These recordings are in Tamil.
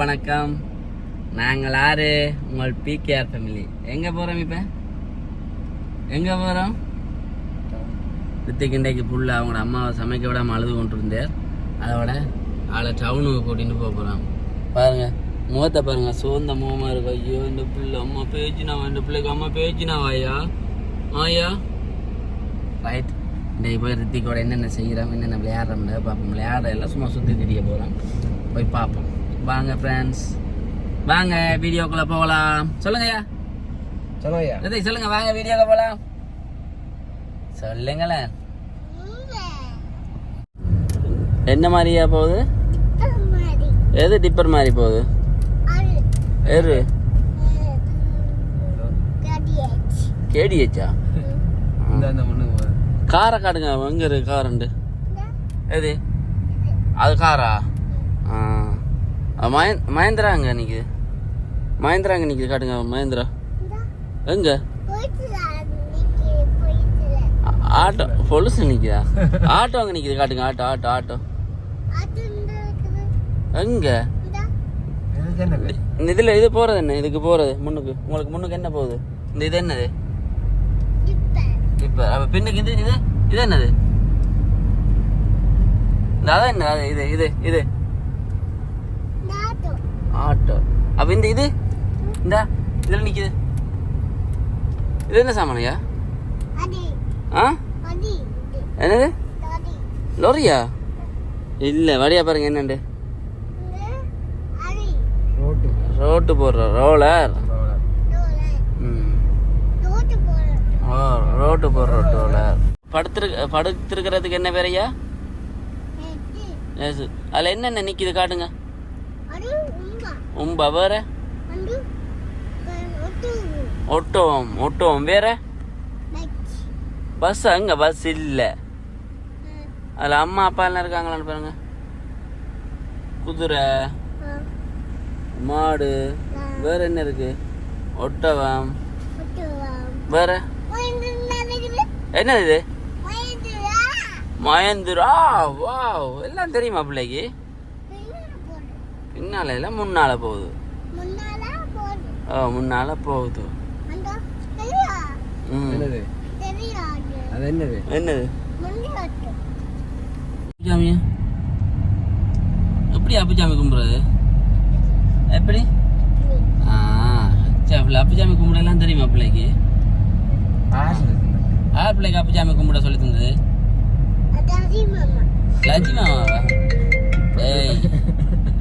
வணக்கம். நாங்கள் ஆறு உங்கள் பிகேஆர் ஃபேமிலி எங்கே போகிறோம் இப்போ? எங்கே போகிறோம் ரித்திக் புள்ள அவங்களோட அம்மாவை சமைக்க விடாமல் அழுது கொண்டு இருந்தார் அதோட ஆளை டவுனுக்கு கூட்டின்னு போக போகிறோம் பாருங்கள் முகத்தை பாருங்க. சோர்ந்த முகமாக இருக்கும். ஐயோ இந்த பிள்ளை அம்மா பேச்சினாவா இந்த பிள்ளைக்கு அம்மா பேச்சினாவா ஐயா? ஆயா ரைட் இன்றைக்கு போய் ரித்திக்கோட என்னென்ன செய்கிறோம் என்னென்ன விளையாடுறோம்னு பார்ப்போம். விளையாடுற எல்லாம் சும்மா சுற்றி தெரிய போகிறோம் போய் பார்ப்போம். வாங்க ஃப்ரெண்ட்ஸ் வாங்க வீடியோக்குள்ளே போகலாம். சொல்லுங்கய்யா சொல்லுங்கய்யா ரித்திக் சொல்லுங்க வாங்க வீடியோக்கு போகலாம் சொல்லுங்களேன். என்ன மாதிரியா போகுது? எது டிப்பர் மாதிரி போகுது? எரு. கேடிஹெச்சா காரை காட்டுங்க எங்க இருக்கு காருண்டு எது? அது காரா? அது மஹே- மஹேந்திரா அங்க நிக்குது? மஹேந்திரா அங்க நிக்குது? காட்டுங்க மஹேந்திரா எங்க? ஆட்டோ பொலுசு நிக்குதா? ஆட்டோ அங்க நிக்குது? காட்டுங்க ஆட்டோ ஆட்டோ ஆட்டோ. எங்க இந்த. இதுல இது போறது என்ன? இதுக்கு போறது முன்னுக்கு. உங்களுக்கு முன்னுக்கு என்ன போகுது? இந்த இது என்னது? இப்ப அப்ப பின்னுக்கு இது இது இது என்னது? இந்த அதான் என்ன? அது இது இது இது. ஆட்டோ. அப்ப இந்த இது? இந்த இதுல நிக்குது. இது என்ன சாமானையா ஆ? என்னது? லொரியா? இல்ல வழியா பாருங்க என்னண்டு? ரோட்டு. போடுற ரோலர். ம். ஓ ரோட்டு போடுற ரோலர். படுத்துரு படுத்திருக்கிறதுக்கு என்ன பேரையா எஸ் அதில் என்னென்ன நிற்கிது காட்டுங்க. உம்பா வேற? ஒட்டோம் ஒட்டோம் வேற? பஸ் அங்க பஸ் இல்லை. அதில் அம்மா அப்பா எல்லாம் இருக்காங்களான்னு பாருங்க. குதிரை மாடு வேற என்ன இருக்கு? ஒட்டகம். வேற? என்னது இது? மகேந்திரா வாவ். எல்லாம் தெரியுமா பிள்ளைக்கு? பின்னால இல்ல முன்னால போகுது. ஓ முன்னால போகுது. ம். என்னது? அது? என்னது? என்னது? அப்பிச்சாமியா? எப்படி அப்பிச்சாமி கும்பிடுறது எப்படி? ஆ சரி அப்பிச்சாமி கும்பிடலாம் தெரியுமா பிள்ளைக்கு? யார் பிள்ளைக்கு அப்பிச்சாமி கும்பிட சொல்லி தந்தது? லட்சுமி மாமாவா ஏய்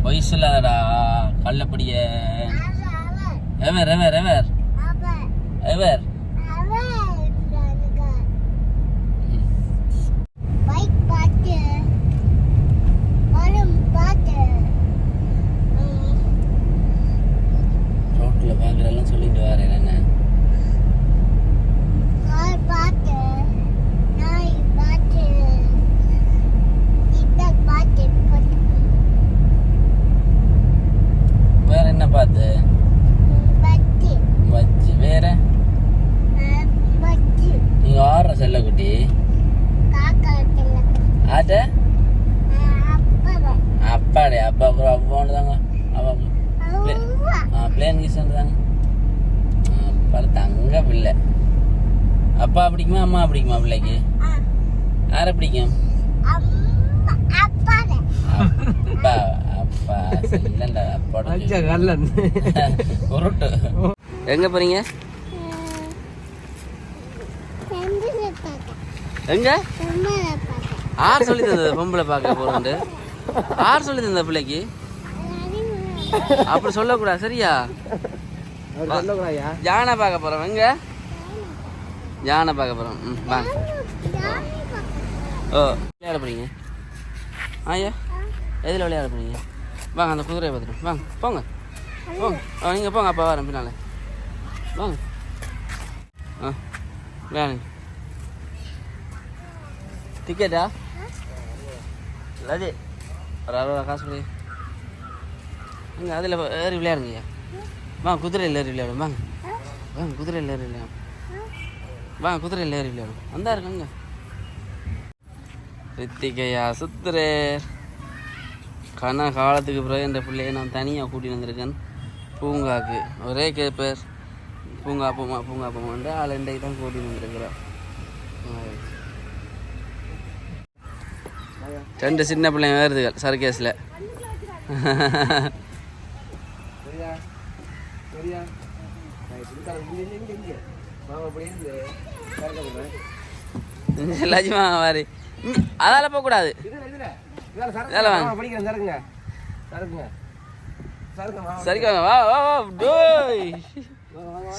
பொய் சொல்லாதடா கள்ளப்படிய எவர் எவர் எவர்? எவர் ரோட்ல பாக்குறதெல்லாம் சொல்லிட்டு வரேன் என்ன வேற என்ன பார்த்து வச்சு வேற நீங்க ஆடுற செல்லக்குட்டி ஆட்ட அப்பாடே அப்பா அப்புறம் அப்பான்னு தாங்க அப்பா பிளேன் கிஷன் தாங்க அப்பா தங்க பிள்ளை அப்பா பிடிக்குமா அம்மா பிடிக்குமா பிள்ளைக்கு யாரை பிடிக்கும்? அப்பா அப்பா உருட்டு. எங்க போறீங்க? எங்க? ஆர் சொல்லி தந்தது பொம்பளை பார்க்க போறோண்டு ஆர் சொல்லி தந்த பிள்ளைக்கு. அப்படி சொல்லக்கூடாது? சரியா யானை பார்க்க போறோம் எங்க? யானை பார்க்க போறோம். ம் வாங்க ஓ விளையாட போகிறீங்க ஆயா எதில் விளையாட போகிறீங்க வாங்க அந்த குதிரையை பார்த்துட்டு வாங்க போங்க. போங்க. ஆ நீங்கள் போங்க அப்பா வரேன் பின்னால். வாங்க. ஆ விளையாடுங்க டிக்கெட்டா அது ஒரு அறுபது காசு கொடுங்க இங்கே அதில் ஏறி விளையாடுங்கய்யா வாங்க குதிரையில் ஏறி விளையாடும் வாங்க. வாங்க குதிரையில் ஏறி விளையாடும் வாங்க குதிரையில் ஏறி விளையாடும் வந்தா இருக்குங்க. ரித்திகையா சுத்துறேர் கன காலத்துக்கு பிறகு என்ற பிள்ளையை நான் தனியாக கூட்டின்னு வந்திருக்கேன். பூங்காக்கு. ஒரே கேட்பேர் பூங்கா பூமா பூங்கா பூமான்ட்டு ஆள் இன்றைக்கு தான் கூட்டின்னு வந்திருக்கிறோம் ரெண்டு சின்ன பிள்ளைங்க வருதுகள் சர்க்கேஸில். எல்லாச்சுமா வாரி. அதால போக கூடாது சரிக்கா வா வா வா டோய்.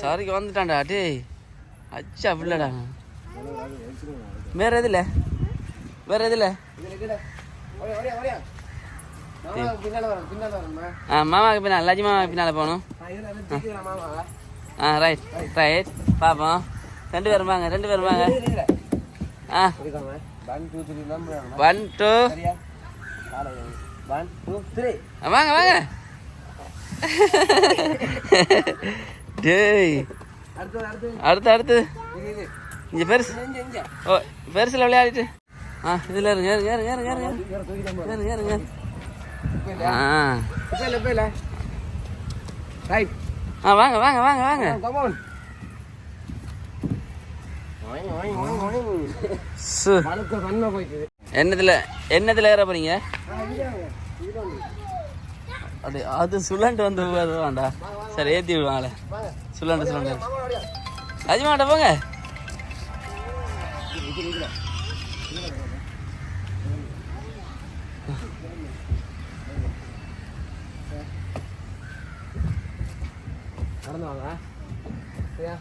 சரிக்கு வந்துட்டான்டா டேய். அச்சா அப்படிலடா வேற எதுல? வேற எதுல? ஆ மாமாவுக்கு பின்னால் லஜி மாமாவுக்கு பின்னால் போகணும். ஆ ரைட் ரைட் பார்ப்போம் ரெண்டு பேரும் வாங்க ரெண்டு பேரும் வாங்க. ஆ. One two one two three வாங்க வாங்க. டேய். அடுத்து அடுத்து. இங்கே பெருசு ஓ பெருசில் விளையாடிட்டு. ஆ இதில் இருங்க இருங்க இருங்க இருங்க இருங்க இருங்க இருங்க ஆ. ஆ வாங்க வாங்க வாங்க வாங்க. என்னதுல என்னதுல ஏற போறீங்க? அப்படி அது சுழண்டு வந்து வேண்டாம்டா சரி ஏற்றி விடுவாங்களே. சுழண்டு சுழண்டு. அஜிமாட்ட போங்க. நடந்து வாங்க சரியா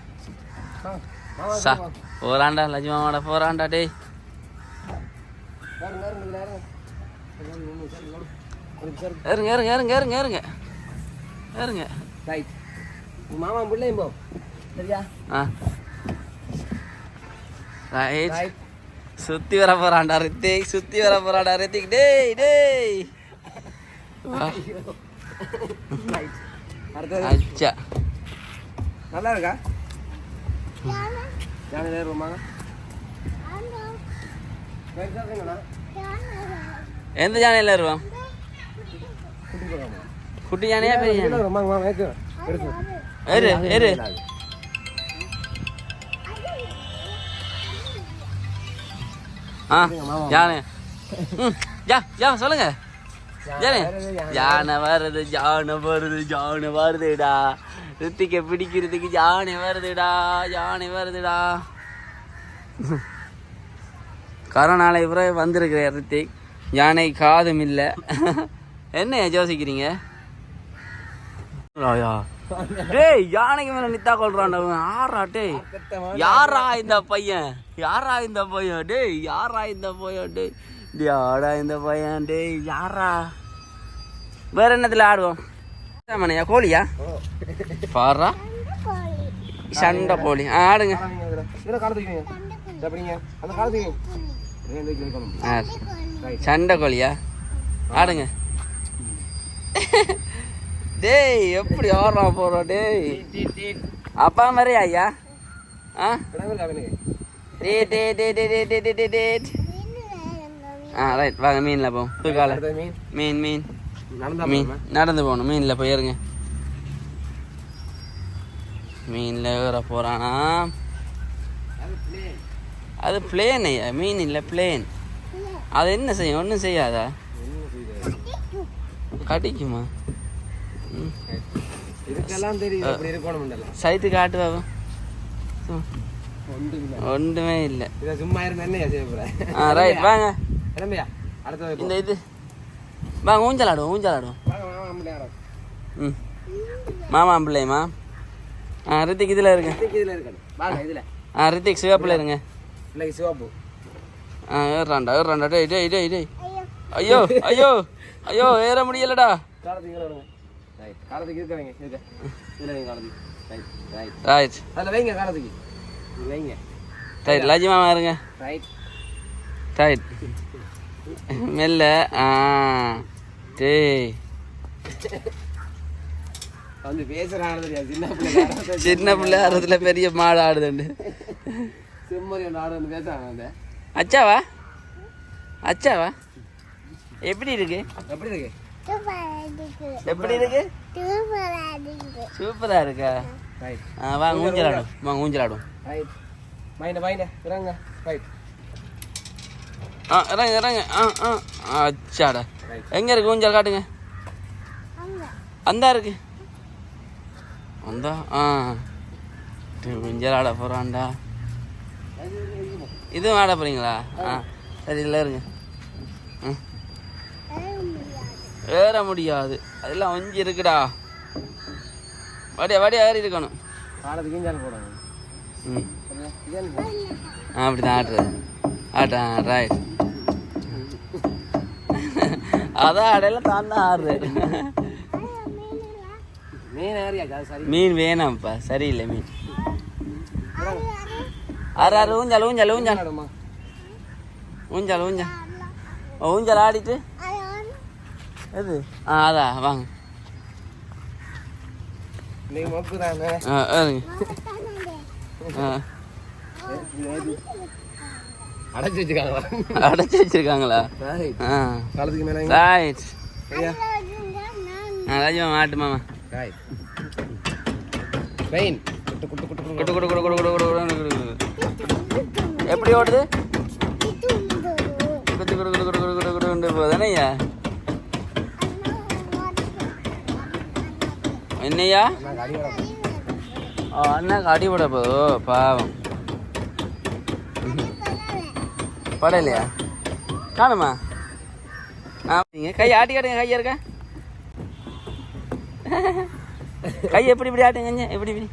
போறாண்டா லஜி மாமாடா போறாண்டா டேய். ஏறுங்க ஏறுங்க ஏறுங்க ஏறுங்க ஏறுங்க. ஏறுங்க. மாமா பிள்ளையும் போ. சரியா? ஆ. ரைட் சுத்தி வர போறான்டா ரித்திக். சுத்தி வர போறான்டா ரித்திக். டேய் டேய். அச்சா. நல்லா இருக்கா? ஜானி நேரம் வருமாங்க எந்த ஜானையில் ஏறுவோம் குட்டி ஜானையா பெரிய ஏறு ஏறு. ஆ யானை. ம் யா யா சொல்லுங்க. யானை யானை வருது யானை வருது யானை வருதுடா. ரித்திக்க பிடிக்கிறதுக்கு யானை வருதுடா யானை வருதுடா. கரோனால இவரே வந்திருக்கிறார் ரித்திக். யானை காதும் இல்லை. என்ன யோசிக்கிறீங்க. டேய் யானைக்கு மேல நித்தா கொள்றான்டா இவன். ஆறா டேய்? யாரா இந்த பையன்? யாரா இந்த பையன்? டேய் யாரா இந்த பையன்? டேய் யாரா இந்த பையன். டேய் யாரா வேற என்னத்துல ஆடுவோம்? மனையா கோழியா? பாரா சண்டை கோழி. ஆ, ஆடுங்க. சண்டை கோழியா? ஆடுங்க. டேய் எப்படி ஆடுறான் போறோம் டேய். அப்பா மாதிரி ஐயா ஆ? கிடங்கு அவனுக்கு டே டே டே டே டே டே டே டே டே. ஆ ரைட் வாங்க மீனில் போவோம். மீன் மீன். மீன் நடந்தா போகணும். மீனில் போயிருங்க மீனில் ஏற போகிறானா அது பிளேன் ஐயா மீன் இல்லை பிளேன் அது என்ன செய்யும்? ஒன்றும் செய்யாதா? கடிக்குமா? சைத்து காட்டு பாபு. ஒன்றுமே இல்லை. சும்மா இருந்தா என்ன செய்ய போகிறேன் ரைட் வாங்க. இந்த இது. வாங்க ஊஞ்சல் ஆடுவோம் ஊஞ்சல் ஆடுவோம் ம். மாமா பிள்ளையம்மா ஆ ரித்திக் இதில் இருங்க. இதில் இதில். ஆ ரித்திக் சிவப்பில் இருங்க. இல்லை சிவப்பு. ஆ ஏறாண்டா ஏறாண்டா டேய் டேய் டேய் ஐயோ ஐயோ ஐயோ ஏற முடியலடா. காலத்துக்கு ரைட் இருக்க இருக்க ரைட் ரைட் ரைட் அதில் வைங்க காலத்துக்கு. வைங்க. ரைட் லஜி மாமா இருங்க. ரைட் ரைட் மெல்ல ஆ டேய். வந்து பேசுகிறாங்க தெரியாது சின்ன பிள்ளை சின்ன பிள்ளை ஆடுறதுல பெரிய மாடு ஆடுதுண்டு. செம்மறி நாடு வந்து பேசுகிறாங்க வந்து. அச்சாவா? அச்சாவா? எப்படி இருக்கு? எப்படி இருக்கு? எப்படி இருக்கு? சூப்பரா இருக்கா? வாங்க ஊஞ்சலாடும் வாங்க ஊஞ்சலாடும் ரைட் மைண்ட மைண்ட இறங்க. ரைட் ஆ இறங்க இறங்க. ஆ ஆ. அச்சாடா. எங்க இருக்கு? ஊஞ்சல் காட்டுங்க. அந்தா இருக்கு. அந்தா? ஆ. ஊஞ்சல் ஆட போறான்டா. இதுவும் ஆட போறீங்களா? ஆ. சரி இல்லை இருங்க. ம். ஏற முடியாது. அதெல்லாம் ஒஞ்சி இருக்குடா. வாடியா வாடியா ஏறி இருக்கணும். ம். இஞ்சால் ஆ அப்படி தான் ஆட்டுறது ஆட்டா ரைட் அதான் அடையில தான் தான் ஆடுறாரு மீன் வேணாம்ப்பா சரியில்லை மீன். அரை அரை ஊஞ்சல் ஊஞ்சல் ஊஞ்சல். ஊஞ்சல் ஊஞ்சல். ஊஞ்சல் ஆடிட்டு? எது? ஆ அதா வாங்க. ஆ அடைச்சி வச்சுக்காங்களா அடைச்சி வச்சிருக்காங்களா ரைட் ஆ காலத்துக்கு மேலே ரைட் ஐயா ஆ ராஜ்மா மாட்டு மாமா ரைட் ட்ரெயின் குட்டு குட்டு குட்டு குட்டு குடு குடு குடு குடு குடு குடு குடு குடு எப்படி ஓடுது குடு குடு குடு குடு குடு குடு குடு குடு போதானே ஐயா என்னய்யா நாங்கள் அடியோட ஆ, அண்ணாக்கு அடிபட போதோ பாவம் படலையா காணுமா? ஆ கை ஆட்டி காட்டுங்க கையா இருக்க? கை எப்படி இப்படி ஆட்டுங்க எப்படி இப்படி?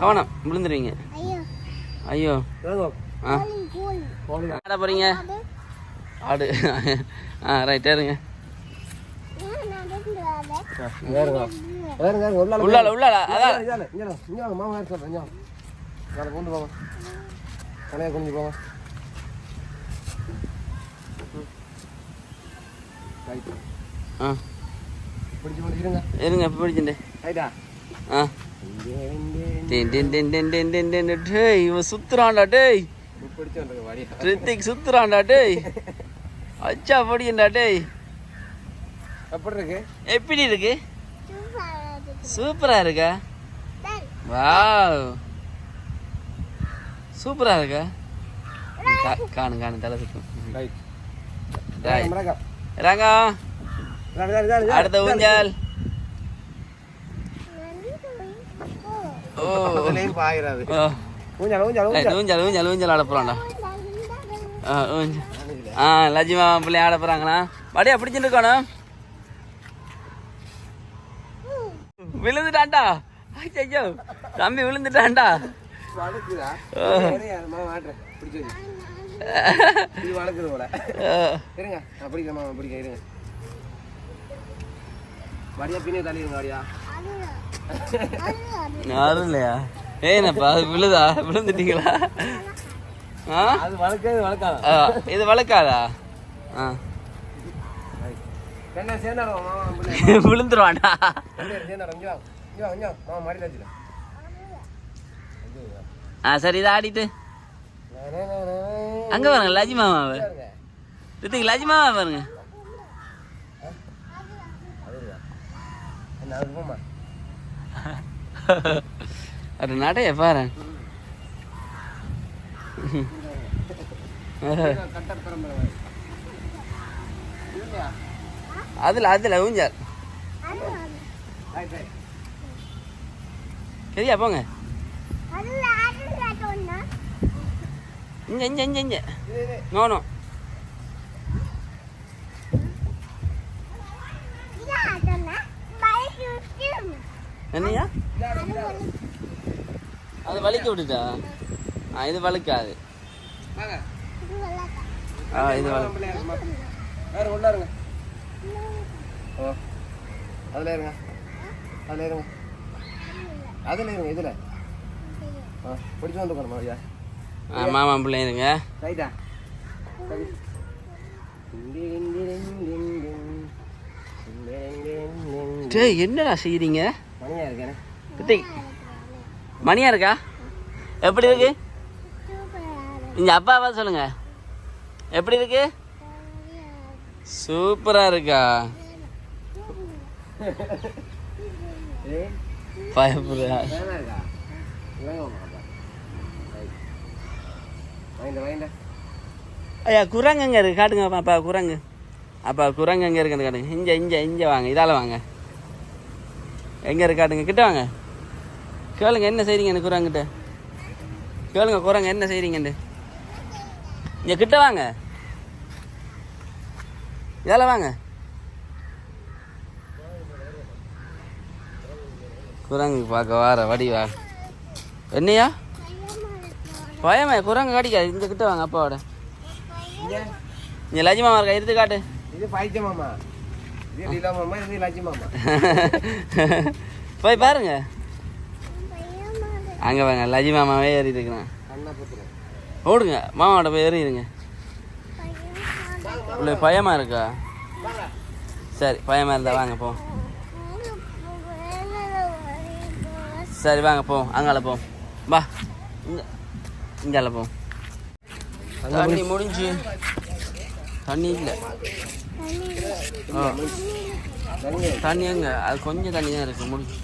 கவனம் விழுந்துருவீங்க. ஐயோ. ஆ. ஆட போறீங்க? ஆடு. ஆ ரைட் ஏறுங்க. உள்ளால உள்ளால அதான். இதால இங்க மாமா சொல்கிறேன் போங்க. கலையை கொண்டு போங்க ரைட் ஆ பிடிச்சி கொண்டு இருங்க இருங்க பிடிச்சிண்டு ரைட்டா ஆ டின் டின் டின் டின் டின் டின் டின் டின். டேய் இவன் சுத்துறான்டா டேய். ரித்திக் சுத்துறான்டா டேய். அச்சா படியண்டா டேய். எப்படி இருக்கு? எப்படி இருக்கு? சூப்பரா இருக்கா? வாவ். சூப்பரா இருக்கா? காணு காணு தலை சுத்தும். ரைட் ரங்கம் அடுத்த ஊஞ்சல் ஊஞ்சல் ஊஞ்சல் ஊஞ்சல் ஆட போகிறான்டா ஆ லஜ்மா பிள்ளை ஆட போகிறாங்களா வடியா பிடிச்சிருக்கணும் விழுந்துட்டான்டா ஐயோ தம்பி விழுந்துட்டான்டா இது வளர்க்குது போல. இருங்க அப்படி கம்மா அப்படி பின்னே தள்ளி இருங்க வாடியா. யாரும் இல்லையா? ஏனப்பா அது விழுதா? விழுந்துட்டீங்களா? ஆ? அது வளர்க்காது வளர்க்காதா? இது வளர்க்காதா? ஆ. விழுந்துருவாண்டா ஆ சரி இதை ஆடிட்டு. அங்க பாருங்க லஜி மாமாவை ரித்திக் லஜி மாமா பாருங்க. அது நடைய பாரு. அதுல அதுல ரைட் சரியா போங்க. இங்க இங்க இங்க இங்க நோனோ என்னையா? அது வலிக்க விட்டுட்டா? ஆ இது வலிக்காது. ஆ இது வலி வேற உள்ள இருங்க. ஓ அதில் இருங்க. அதில் இருங்க. அதில் இருங்க இதில். ஆ பிடிச்சி வந்துக்கணும் ஐயா. மாமா பிள்ளை இருங்க. ரைட்டா. சரி டேய் என்னடா செய்றீங்க? மணியா இருக்கேன் மணியா இருக்கா? எப்படி இருக்கு? இங்க அப்பாவா சொல்லுங்க. எப்படி இருக்கு? சூப்பரா இருக்கா? ஏய். ஐயா குரங்கு எங்கே இருக்குது காட்டுங்க அப்பா, குரங்கு. அப்பா குரங்கு எங்கே இருக்குது காட்டுங்க. இங்கே இங்கே இங்கே வாங்க இதால் வாங்க. எங்கே இருக்கு காட்டுங்க கிட்ட வாங்க. கேளுங்க என்ன செய்கிறீங்க எனக்கு குரங்கிட்ட கேளுங்க குரங்கு என்ன செய்கிறீங்கன்ட்டு இங்கே கிட்ட வாங்க. இதால வாங்க. குரங்கு பார்க்க வார வடிவா என்னையா? பயமா குரங்கு கடிக்காது. இந்த கிட்ட வாங்க அப்பாவோட இங்க லட்சுமி மாமா இருக்கா? எடுத்து காட்டு. இது பைத்திய மாமா. இது லீலா மாமா இது லட்சுமி மாமா. போய் பாருங்க. அங்க வாங்க லஜி மாமாவே ஏறி இருக்கிறான். ஓடுங்க மாமாவோட போய் ஏறிடுங்க. உள்ள பயமா இருக்கா? சரி பயமா இருந்தா வாங்க போ. சரி வாங்க போ. அங்கால போ. வா. இங்க இங்கால போ. தண்ணி முடிஞ்சு. தண்ணி இல்லை. தண்ணி எங்க? அது கொஞ்சம் தண்ணி தான் இருக்கு முடிஞ்சு.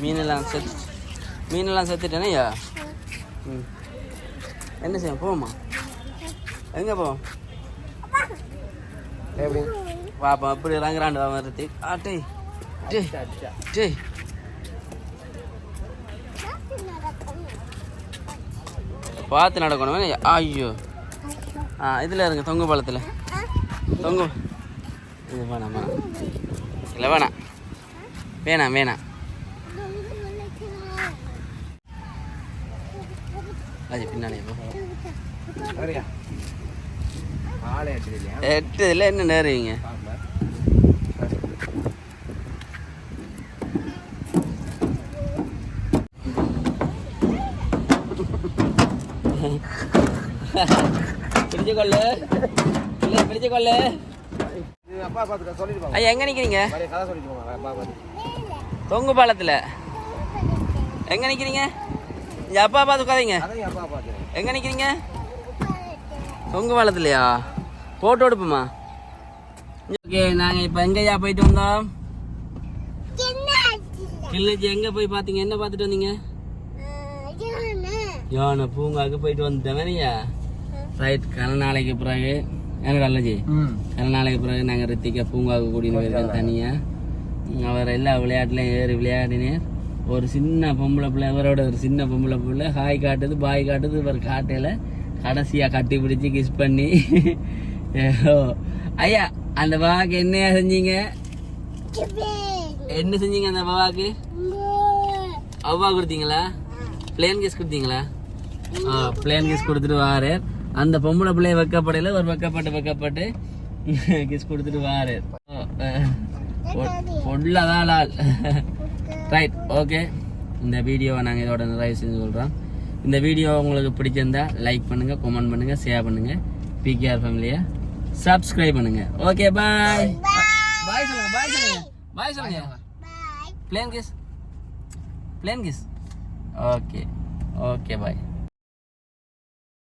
மீனெல்லாம் செத்து மீனெல்லாம் செத்துட்டேனையா ம். என்ன செய்ய போமா எங்கே போ? எப்படி பாப்பா அப்படி இறங்குறாண்டு அவன் வருது ஆ டேய். டேய். அடிச்சா டேய் பார்த்து நடக்கணும்? ஐயோ. ஆ இதில் இருங்க தொங்கு பாலத்தில். தொங்கு. இது வேணாம் வேணாம். இல்லை வேணாம். வேணாம் வேணாம். அது பின்னாடி போ. சரியா? ஆளே அடிச்சு இல்லையா எட்டு இதில் என்ன நேருவீங்க பாப்பா பிடிச்சு கொள்ளு இல்லை பிடிச்சு கொள்ளு இது அப்பா பார்த்துக்க சொல்லிட்டு போங்க ஐயா எங்கே நிற்கிறீங்க தொங்கு பாலத்தில். எங்கே நிற்கிறீங்க இங்கே அப்பா பார்த்து உட்காதீங்க எங்கே நிற்கிறீங்க தொங்கு பாலத்துலையா? ஃபோட்டோ எடுப்போமா? ஓகே நாங்கள் இப்போ எங்கேயா போயிட்டு வந்தோம்? கிளிநொச்சி எங்கே போய் பார்த்தீங்க? என்ன பார்த்துட்டு வந்தீங்க? யானை. பூங்காவுக்கு போயிட்டு வந்துட்டேன் ரைட் கன நாளைக்கு பிறகு எனக்கு அல்லஜி ம். கன நாளைக்கு பிறகு நாங்கள் ரித்திகா பூங்காவுக்கு கூட்டின்னு போயிருக்கோம் தனியாக அவர் எல்லா விளையாட்டுலையும் ஏறி விளையாடினேன் ஒரு சின்ன பொம்பளை பிள்ளை இவரோட ஒரு சின்ன பொம்பளை பிள்ளை ஹாய் காட்டுது பாய் காட்டுது இவர் காட்டையில் கடைசியாக கட்டி பிடிச்சி கிஸ் பண்ணி ஐயா அந்த பாவாக்கு என்னையா செஞ்சீங்க? என்ன செஞ்சீங்க அந்த பாவாக்கு? அவ்வா கொடுத்தீங்களா? பிளேன் கேஸ் கொடுத்தீங்களா? ஆ பிளேன் கேஸ் கொடுத்துட்டு வாரு அந்த பொம்பளை பிள்ளைய வைக்கப்படையில ஒரு வைக்கப்பட்டு வைக்கப்பட்டு கிஸ் கொடுத்துட்டு வாரு. பொருளாதான் லால் ரைட் ஓகே இந்த வீடியோவை நாங்கள் இதோட நிறைவு செஞ்சு சொல்கிறோம் இந்த வீடியோ உங்களுக்கு பிடிச்சிருந்தா லைக் பண்ணுங்கள் கமெண்ட் பண்ணுங்கள் ஷேர் பண்ணுங்கள் பிகேஆர் ஃபேமிலியை சப்ஸ்கிரைப் பண்ணுங்கள் ஓகே பாய் பாய் சொல்லுங்க பாய் சொல்லுங்க. பாய் சொல்லுங்க. Plane kiss plane kiss okay okay bye